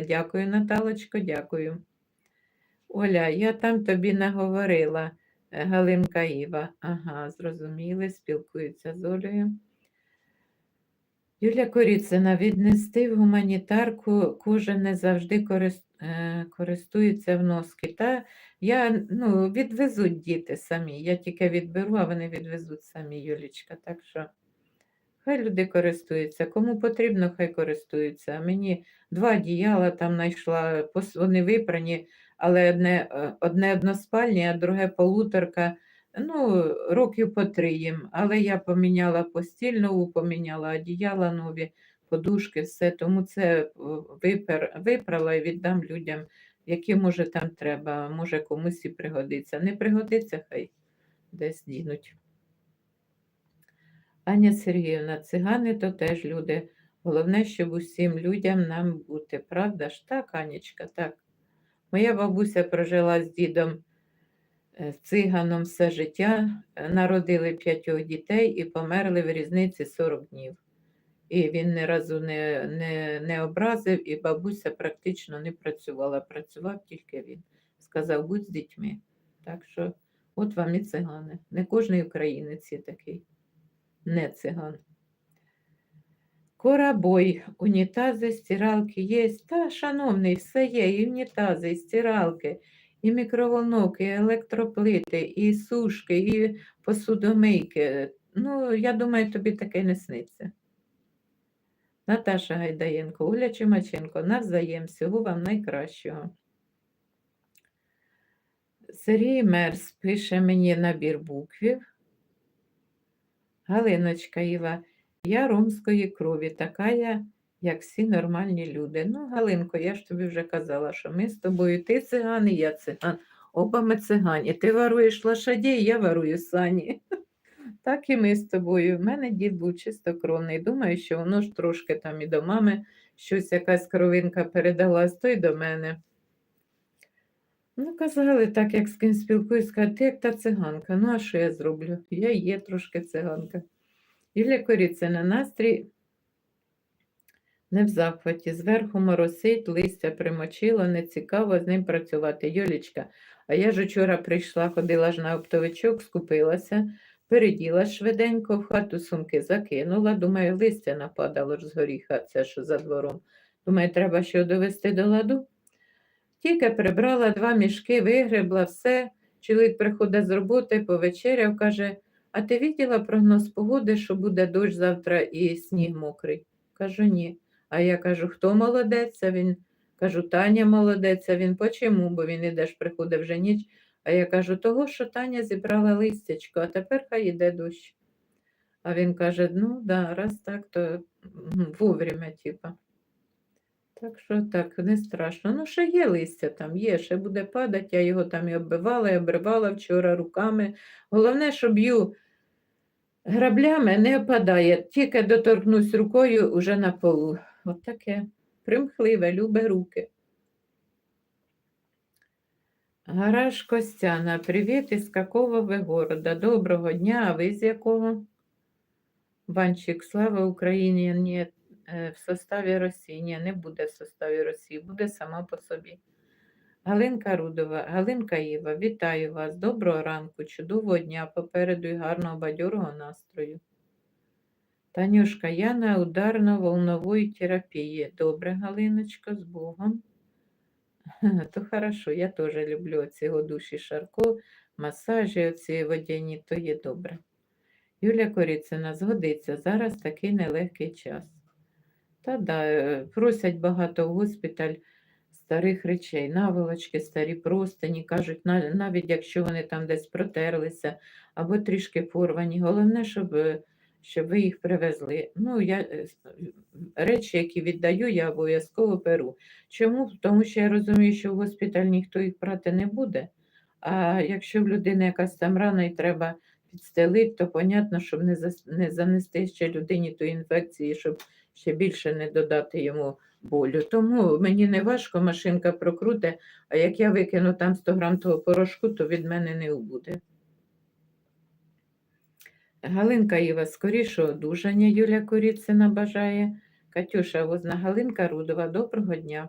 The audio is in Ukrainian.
Дякую, Наталочко, дякую. Оля, я там тобі наговорила, е, Галинка Іва. Ага, зрозуміли, спілкуються з Олею. Юля Коріцина, віднести в гуманітарку кожен не завжди е, користується в носки. Та я ну, відвезуть діти самі. Я тільки відберу, а вони відвезуть самі, Юлічка. Так що хай люди користуються. Кому потрібно, хай користуються. Мені два одіяла там знайшла, вони випрані, але одне, е, одне односпальне, а друге полуторка. Ну, років по три їм, але я поміняла постіль нову, поміняла одіяла нові, подушки, все. Тому це випер, випрала і віддам людям, які може там треба, може комусь і пригодиться. Не пригодиться, хай десь дінуть. Аня Сергіївна, цигани то теж люди. Головне, щоб усім людям нам бути. Правда ж? Так, Анічка, так. Моя бабуся прожила з дідом е, циганом все життя, е, народили п'ятьох дітей і померли в різниці 40 днів. І він ні разу не, не, не образив, і бабуся практично не працювала. Працював тільки він. Сказав, будь з дітьми. Так що, от вам і цигани. Не кожний українець є такий, не циган. Корабой, унітази, стиралки є. Та, шановний, все є, і унітази, і стиралки, і мікроволновки, і електроплити, і сушки, і посудомийки. Ну, я думаю, тобі таке не сниться. Наташа Гайдаєнко, Оля Чумаченко, навзаєм, всього вам найкращого. Сергій Мерс пише мені набір буквів. Галиночка Іва, я ромської крові, така я, як всі нормальні люди. Ну, Галинко, я ж тобі вже казала, що ми з тобою, ти циган і я циган. Оба ми цигані. Ти варуєш лошадей, я варую сані. Так і ми з тобою. У мене дід був чистокровний. Думаю, що воно ж трошки там і до мами щось якась кровинка передалась, то й до мене. Ну, казали, так як з ким спілкуюсь, кажуть, ти як та циганка. Ну, а що я зроблю? Я є трошки циганка. Юлія Коріцина, настрій не в захваті. Зверху моросить, листя примочило, не цікаво з ним працювати. Юлічка, а я ж учора прийшла, ходила ж на оптовичок, скупилася, переділа швиденько, в хату сумки закинула. Думаю, листя нападало ж з горіха, це що за двором. Думаю, треба що довести до ладу. Тільки прибрала два мішки, вигребла все. Чоловік приходить з роботи, повечеряв, каже, а ти виділа прогноз погоди, що буде дощ завтра і сніг мокрий? Кажу, ні. А я кажу, хто молодець? А він кажу, Таня молодець. А він почому? Бо він іде ж приходить вже ніч. А я кажу, того, що Таня зібрала листячко, а тепер хай іде дощ. А він каже, ну да, раз так, то вовремя, типа. Так що так, не страшно. Ну, ще є листя там, є, ще буде падати, я його там і оббивала, і обривала вчора руками. Головне, що б'ю граблями, не опадає, тільки доторкнусь рукою уже на полу. От таке. Примхливе, любе руки. Гараж Костяна, привіт, із какого ви города? Доброго дня, а ви з якого? Банчик, слава Україні, ні, в составі Росії. Ні, не буде в составі Росії, буде сама по собі. Галинка Рудова, Галинка Іва, вітаю вас. Доброго ранку, чудового дня, попереду і гарного бадьорого настрою. Танюшка, я на ударно-волнової терапії. Добре, Галиночко, з Богом. То хорошо, я теж люблю ці душі Шарко, масажі, оці водяні, то є добре. Юля Коріцина, згодиться, зараз такий нелегкий час. Та да, е, просять багато в госпіталь старих речей, наволочки, старі простині, кажуть, навіть якщо вони там десь протерлися або трішки порвані, головне, щоб, е, щоб ви їх привезли. Ну, я, е, речі, які віддаю, я обов'язково беру. Чому? Тому що я розумію, що в госпіталь ніхто їх брати не буде. А якщо в людини якась там рана і треба підстелити, то понятно, щоб не, зас- не занести ще людині ту інфекції, щоб ще більше не додати йому болю. Тому мені не важко, машинка прокруте, а як я викину там 100 грам того порошку, то від мене не убуде. Галинка Іва, скорішого одужання Юля Коріцина бажає. Катюша Возна, Галинка Рудова, доброго дня.